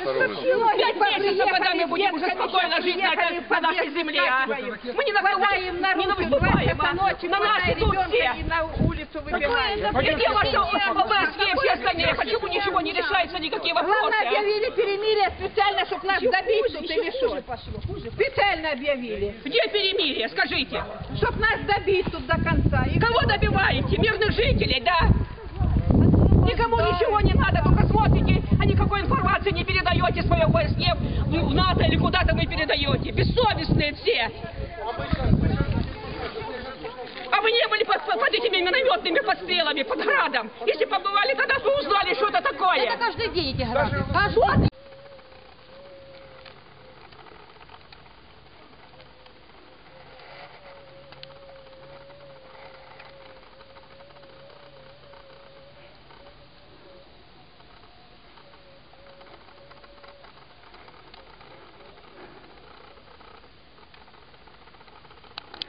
Пять месяцев, когда мы будем уже спокойно жить на, нашей земле, а? Мы не наступаем, на не наступаем, а? на нас идут все. и на улицу выбегает. Где ваши ОБСЕ все остальные? Почему ничего не решается, никакие вопросы? Главное, объявили перемирие специально, чтобы нас добить тут или что? Специально объявили, Где перемирие, скажите? чтобы нас добить тут до конца. И Кого добиваете? Мирных жителей, да? Никому ничего не надо, только смотрите, а никакой информации не передаете своей ОБСЕ в НАТО или куда-то вы передаете. Бессовестные все. А вы не были под, под- этими минометными подстрелами, под градом. Если побывали, тогда бы узнали, что это такое. Это каждый день эти грады. Каждый